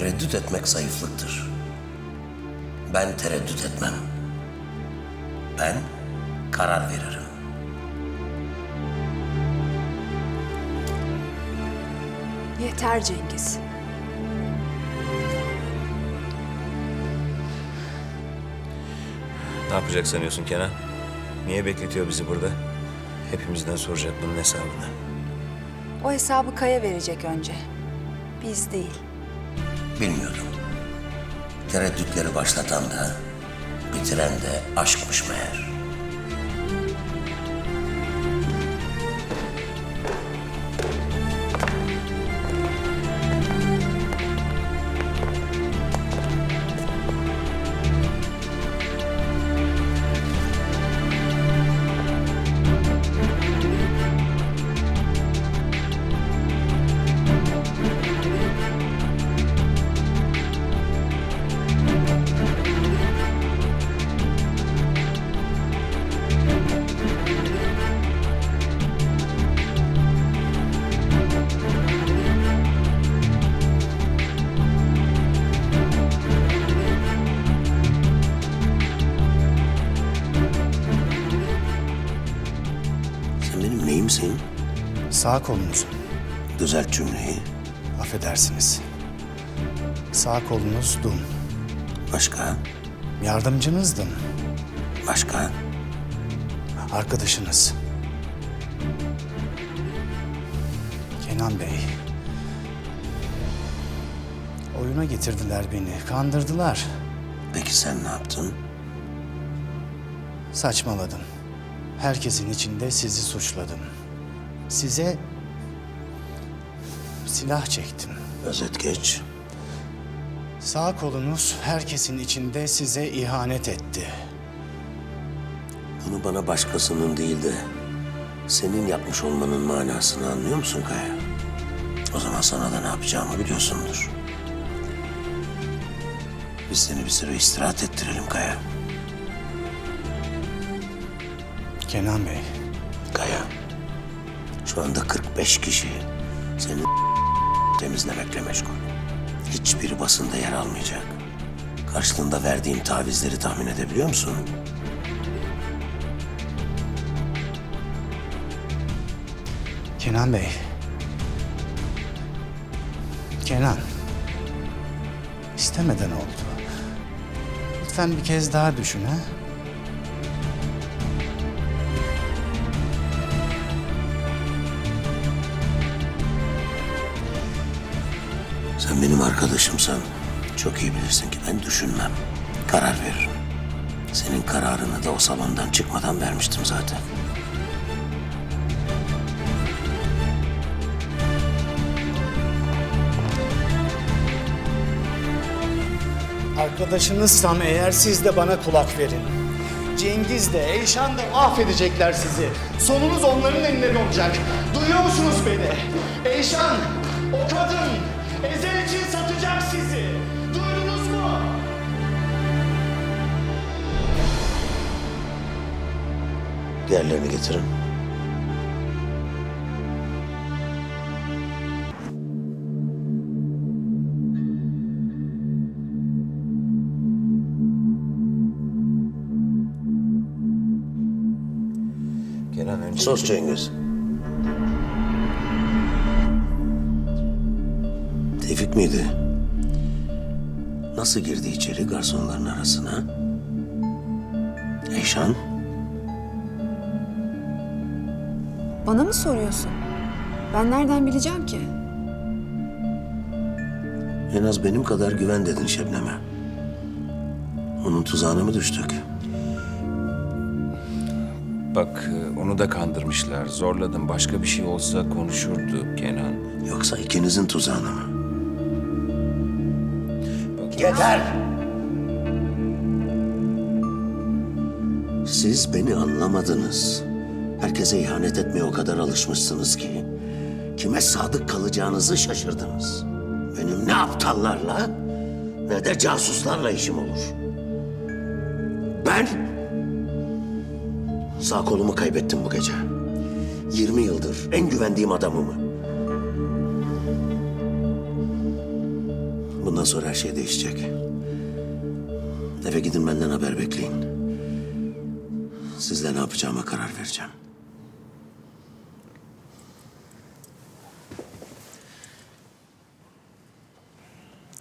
Tereddüt etmek zayıflıktır. Ben tereddüt etmem. Ben karar veririm. Yeter Cengiz. Ne yapacak sanıyorsun Kenan? Niye bekletiyor bizi burada? Hepimizden soracak bunun hesabını. O hesabı Kaya verecek önce. Biz değil. Bilmiyorum. Tereddütleri başlatan da, bitiren de aşkmış meğer. Neyimsin? Sağ kolunuz. Düzelt cümleyi. Affedersiniz. Sağ kolunuz dum. Başka? Yardımcınızdım. Başka? Arkadaşınız. Kenan Bey. Oyuna getirdiler beni. Kandırdılar. Peki sen ne yaptın? Saçmaladım. Herkesin içinde sizi suçladım. Size silah çektim. Özet geç. Sağ kolunuz herkesin içinde size ihanet etti. Bunu bana başkasının değil de senin yapmış olmanın manasını anlıyor musun Kaya? O zaman sana da ne yapacağımı biliyorsundur. Biz seni bir süre istirahat ettirelim Kaya. Kenan Bey, Kaya. Şu anda 45 kişi senin temizlemekle meşgul. Hiçbiri basında yer almayacak. Karşılığında verdiğim tavizleri tahmin edebiliyor musun? Kenan Bey. Kenan. İstemeden oldu. Lütfen bir kez daha düşün ha. Sen benim arkadaşımsan çok iyi bilirsin ki ben düşünmem. Karar veririm. Senin kararını da o salondan çıkmadan vermiştim zaten. Arkadaşınızsam eğer siz de bana kulak verin. Cengiz de, Eyşan da affedecekler sizi. Sonunuz onların elinde olacak. Duyuyor musunuz beni? Eyşan, o kadın Ezel için satacak sizi. Duydunuz mu? Diğerlerini getirin. Kenan önce... Cengiz. Tevfik miydi? Nasıl girdi içeri garsonların arasına? Eyşan? Bana mı soruyorsun? Ben nereden bileceğim ki? En az benim kadar güven dedin Şebnem'e. Onun tuzağına mı düştük? Bak e, onu da kandırmışlar. Zorladım. Başka bir şey olsa konuşurdu Kenan. Yoksa ikinizin tuzağına mı? Yeter! Siz beni anlamadınız. Herkese ihanet etmeye o kadar alışmışsınız ki... ...kime sadık kalacağınızı şaşırdınız. Benim ne aptallarla ne de casuslarla işim olur. Ben sağ kolumu kaybettim bu gece. 20 yıldır en güvendiğim adamımı. Bundan sonra her şey değişecek. Eve gidin benden haber bekleyin. Sizle ne yapacağıma karar vereceğim.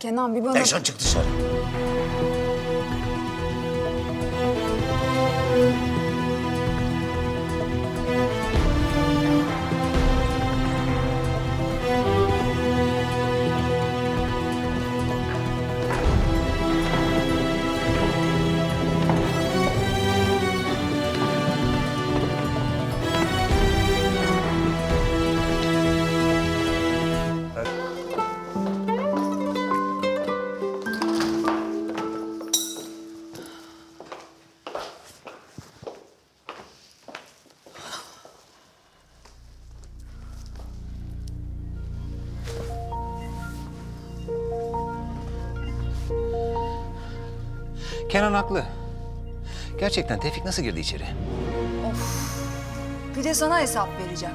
Kenan bir bana... Eyşan çık dışarı. Kenan haklı. Gerçekten Tevfik nasıl girdi içeri? Bir de sana hesap vereceğim.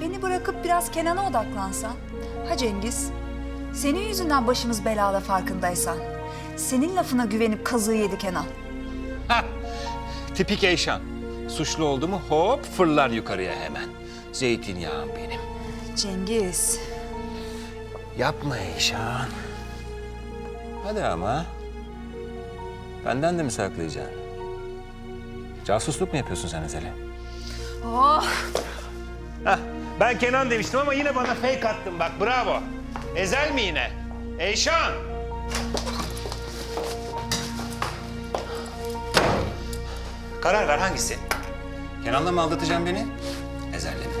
Beni bırakıp biraz Kenan'a odaklansan. Ha Cengiz, senin yüzünden başımız belada farkındaysan. Senin lafına güvenip kazığı yedi Kenan. Tipik Eyşan. Suçlu oldu mu hop fırlar yukarıya hemen. Zeytinyağım benim. Cengiz, Yapma Eyşan. Hadi ama. Benden de mi saklayacaksın? Casusluk mu yapıyorsun sen Ezel'e? oh, Ben Kenan demiştim ama yine bana fake attın bak bravo. Ezel mi yine? Eyşan! Karar ver hangisi? Kenan'la mı aldatacaksın beni? Ezel'le mi?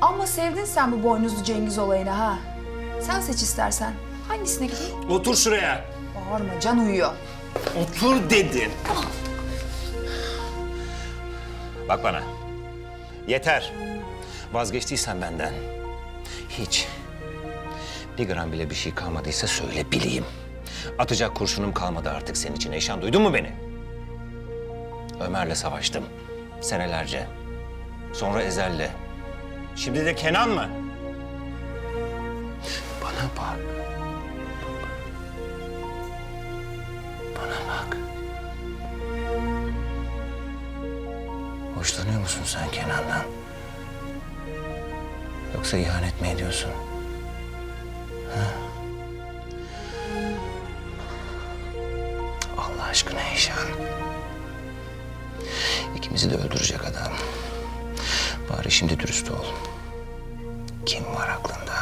amma sevdin sen bu boynuzlu Cengiz olayını ha. Sen seç istersen. Hangisine gideyim? Otur şuraya. Bağırma, can uyuyor. Otur dedim. Bak bana. Yeter. Vazgeçtiysen benden. Hiç. Bir gram bile bir şey kalmadıysa söyle bileyim. Atacak kurşunum kalmadı artık senin için Eyşan. Duydun mu beni? Ömer'le savaştım. Senelerce. Sonra Ezel'le. Şimdi de Kenan mı? Bana bak. Bana bak. Hoşlanıyor musun sen Kenan'dan? Yoksa ihanet mi ediyorsun? Ha? Allah aşkına Eyşan. İkimizi de öldürecek adam. Bari şimdi dürüst ol. Kim var aklında?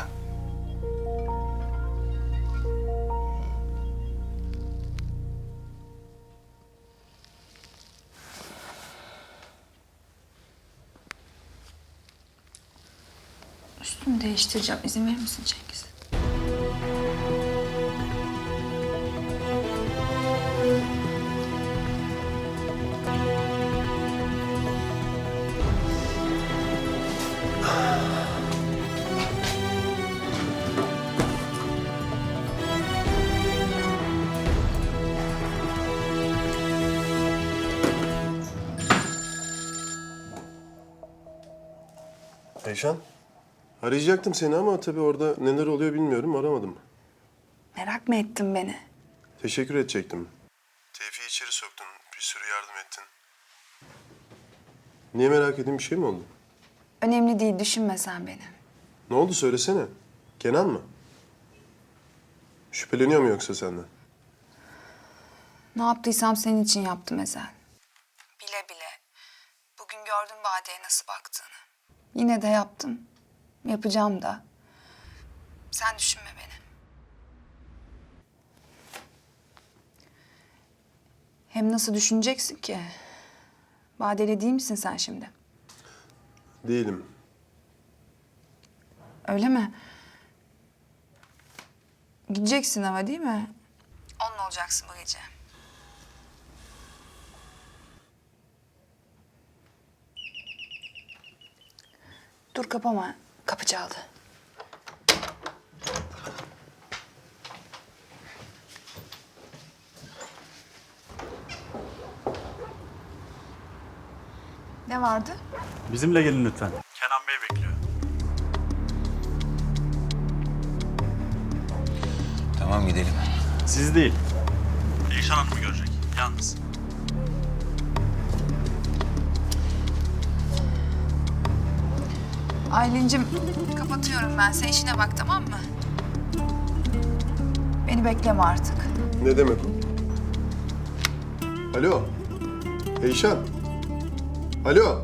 Üstümü değiştireceğim. İzin verir misin Cengiz? Eyşan, arayacaktım seni ama tabii orada neler oluyor bilmiyorum, aramadım. Merak mı ettin beni? Teşekkür edecektim. Tevfik'i içeri soktun, bir sürü yardım ettin. Niye merak edeyim, bir şey mi oldu? Önemli değil, düşünme sen beni. Ne oldu söylesene. Kenan mı? Şüpheleniyor mu yoksa senden? Ne yaptıysam senin için yaptım Ezel. Bile bile. Bugün gördüm Bade'ye nasıl baktığını. Yine de yaptım. Yapacağım da. Sen düşünme beni. Hem nasıl düşüneceksin ki? Bade'yle değil misin sen şimdi? Değilim. Öyle mi? Gideceksin ama değil mi? Onunla olacaksın bu gece. Dur kapama. Kapı çaldı. Ne vardı? Bizimle gelin lütfen. Kenan Bey bekliyor. Tamam gidelim. Siz değil. Eyşan Hanım'ı görecek. Yalnız. Aylin'cim kapatıyorum ben. Sen işine bak tamam mı? Beni bekleme artık. Ne demek o? Alo. Eyşan. Alo.